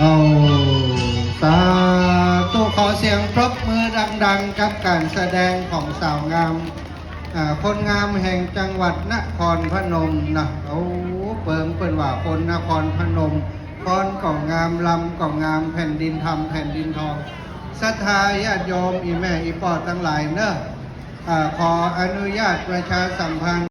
โอ้สาธุขอเสียงปรบมือดังๆ กับการแสดงของสาวงามคนงามแห่งจังหวัดนครพนมนะโอ้เปิมเปินว่าคนนครพนมคนก่องงามลำก่องงามแผ่นดินทำแผ่นดินทองศรัทธาญาติโยมอีแม่อีปอดทั้งหลายเนอะขออนุญาตประชาสัมพันธ์